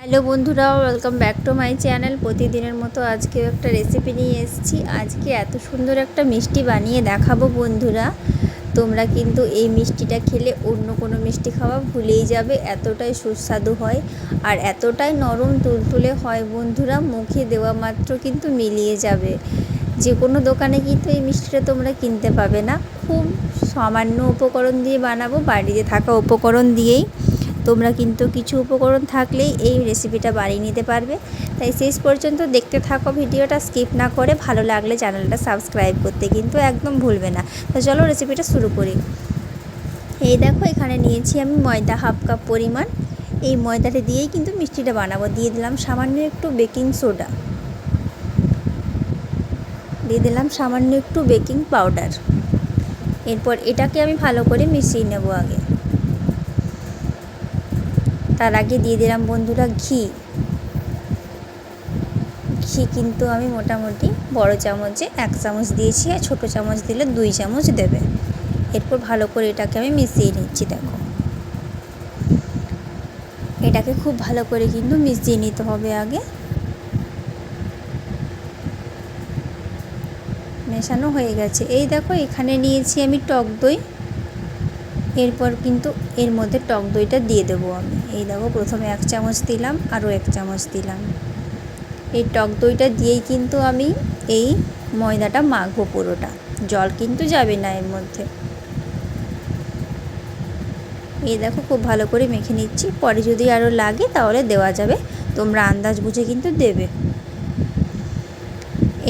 Hello বন্ধুরা welcome back to my channel প্রতিদিনের মতো আজকেও একটা রেসিপি নিয়ে এসেছি। আজকে এত সুন্দর একটা মিষ্টি বানিয়ে দেখাবো বন্ধুরা। তোমরা কিন্তু এই মিষ্টিটা খেলে অন্য কোনো মিষ্টি খাওয়া ভুলেই যাবে, এতটাই সুস্বাদু হয় আর এতটাই নরম তুলতুলে হয় বন্ধুরা, মুখে দেওয়া মাত্র কিন্তু মিলিয়ে যাবে। যে কোনো দোকানে কিন্তু এই মিষ্টিটা তোমরা কিনতে পাবে না। খুব সামান্য উপকরণ দিয়ে বানাবো, বাড়িতে থাকা উপকরণ দিয়েই। তোমরা কিন্তু কিছু উপকরণ থাকলেই এই রেসিপিটা বানিয়ে নিতে পারবে। তাই শেষ পর্যন্ত দেখতে থাকো, ভিডিওটা স্কিপ না করে ভালো লাগলে চ্যানেলটা সাবস্ক্রাইব করতে কিন্তু একদম ভুলবে না। তো চলো রেসিপিটা শুরু করি। এই দেখো, এখানে নিয়েছি আমি ময়দা হাফ কাপ পরিমাণ। এই ময়দাটা দিয়েই কিন্তু মিষ্টিটা বানাবো। দিয়ে দিলাম সামান্য একটু বেকিং সোডা দিয়ে দিলাম সামান্য একটু বেকিং পাউডার এরপর এটাকে আমি ভালো করে মিশিয়ে নেব আগে। তার আগে দিয়ে দিলাম বন্ধুরা ঘি। ঘি কিন্তু আমি মোটামুটি বড় চামচে এক চামচ দিয়েছি আর ছোটো চামচ দিলে দুই চামচ দেবে। এরপর ভালো করে এটাকে আমি মিশিয়ে নিচ্ছি, দেখো। এটাকে খুব ভালো করে কিন্তু মিশিয়ে নিতে হবে আগে। মেশানো হয়ে গেছে। এই দেখো, এখানে নিয়েছি আমি টক দই। এরপর কিন্তু এর মধ্যে টক দইটা দিয়ে দেবো আমি। এই দেখো, প্রথমে এক চামচ দিলাম, আরও এক চামচ দিলাম। এই টক দইটা দিয়েই কিন্তু আমি এই ময়দাটা মাখবো পুরোটা। জল কিন্তু যাবে না এর মধ্যে। এই দেখো, খুব ভালো করে মেখে নিচ্ছি। পরে যদি আরও লাগে তাহলে দেওয়া যাবে। তোমরা আন্দাজ বুঝে কিন্তু দেবে।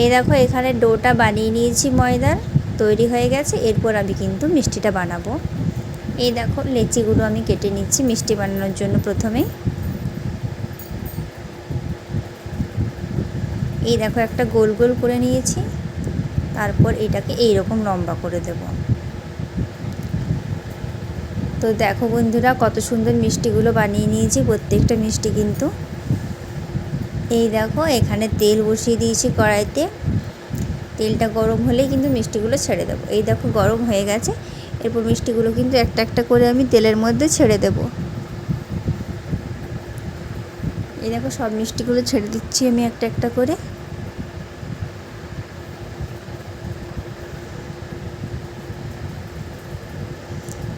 এই দেখো, এখানে ডোটা বানিয়ে নিয়েছি ময়দার। তৈরি হয়ে গেছে। এরপর আমি কিন্তু মিষ্টিটা বানাবো। এই দেখো, লেচিগুলো আমি কেটে নিচ্ছি মিষ্টি বানানোর জন্য প্রথমেই এই দেখো, একটা গোল গোল করে নিয়েছি। তারপর এটাকে এই রকম লম্বা করে দেব। তো দেখো বন্ধুরা, কত সুন্দর মিষ্টিগুলো বানিয়ে নিয়েছি, প্রত্যেকটা মিষ্টি কিন্তু। এই দেখো, এখানে তেল বসিয়ে দিয়েছি কড়াইতে। তেলটা গরম হলেই কিন্তু মিষ্টিগুলো ছেড়ে দেবো। এই দেখো, গরম হয়ে গেছে। এরপর মিষ্টিগুলো কিন্তু একটা একটা করে আমি তেলের মধ্যে ছেড়ে দেব। এই দেখো সব মিষ্টিগুলো ছেড়ে দিচ্ছি আমি একটা একটা করে।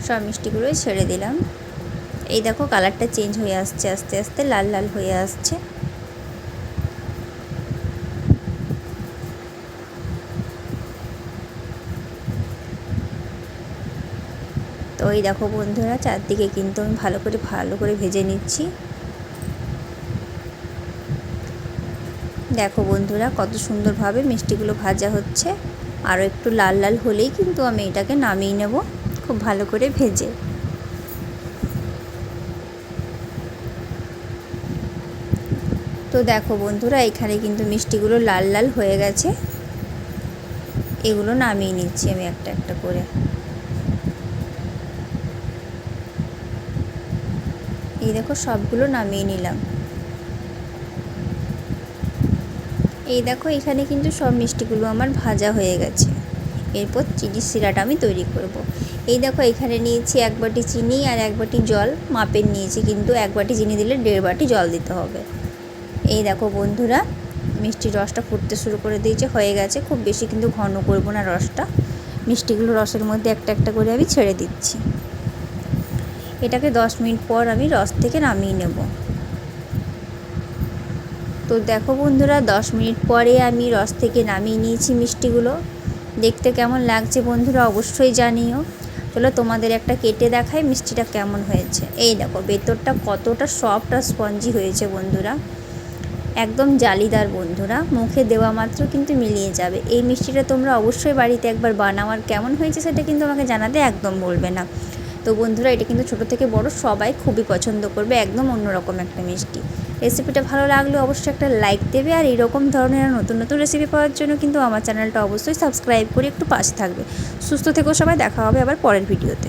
সব মিষ্টিগুলোই ছেড়ে দিলাম। এই দেখো কালারটা চেঞ্জ হয়ে আসছে, আস্তে আস্তে লাল লাল হয়ে আসছে। এই দেখো বন্ধুরা, চারদিকে কিন্তু আমি ভালো করে ভালো করে ভেজে নিচ্ছি। দেখো বন্ধুরা, কত সুন্দরভাবে মিষ্টিগুলো ভাজা হচ্ছে। আরও একটু লাল লাল হলেই কিন্তু আমি এটাকে নামিয়ে নেব, খুব ভালো করে ভেজে। তো দেখো বন্ধুরা, এখানে কিন্তু মিষ্টিগুলো লাল লাল হয়ে গেছে। এগুলো নামিয়ে নিচ্ছি আমি একটা একটা করে। এই দেখো, সবগুলো নামিয়ে নিলাম। এই দেখো, এখানে কিন্তু সব মিষ্টিগুলো আমার ভাজা হয়ে গেছে। এরপর চিনি সিরাটা আমি তৈরি করব। এই দেখো, এখানে নিয়েছি এক বাটি চিনি আর এক বাটি জল। মাপের নিয়েছি, কিন্তু এক বাটি চিনি দিলে দেড় বাটি জল দিতে হবে। এই দেখো বন্ধুরা, মিষ্টির রসটা ফুটতে শুরু করে দিয়েছে, হয়ে গেছে। খুব বেশি কিন্তু ঘন করব না রসটা। মিষ্টিগুলো রসের মধ্যে একটা একটা করে আমি ছেড়ে দিচ্ছি। এটাকে দশ মিনিট পর আমি রস থেকে নামিয়ে নেব। তো দেখো বন্ধুরা, দশ মিনিট পরে আমি রস থেকে নামিয়ে নিয়েছি মিষ্টিগুলো। দেখতে কেমন লাগছে বন্ধুরা অবশ্যই জানিও। চলো তোমাদের একটা কেটে দেখাই মিষ্টিটা কেমন হয়েছে। এই দেখো, ভেতরটা কতটা সফট আর স্পঞ্জি হয়েছে বন্ধুরা। একদম জালিদার বন্ধুরা, মুখে দেওয়া মাত্র কিন্তু মিলিয়ে যাবে। এই মিষ্টিটা তোমরা অবশ্যই বাড়িতে একবার বানাও আর কেমন হয়েছে সেটা কিন্তু আমাকে জানাতে একদম বলবে না। তো বন্ধুরা, এটা কিন্তু ছোটো থেকে বড়, সবাই খুবই পছন্দ করবে, একদম অন্যরকম একটা মিষ্টি। রেসিপিটা ভালো লাগলে অবশ্যই একটা লাইক দেবে, আর এরকম ধরনের নতুন নতুন রেসিপি পাওয়ার জন্য কিন্তু আমার চ্যানেলটা অবশ্যই সাবস্ক্রাইব করে একটু পাশে থাকবে। সুস্থ থেকেও সবাই, দেখা হবে আবার পরের ভিডিওতে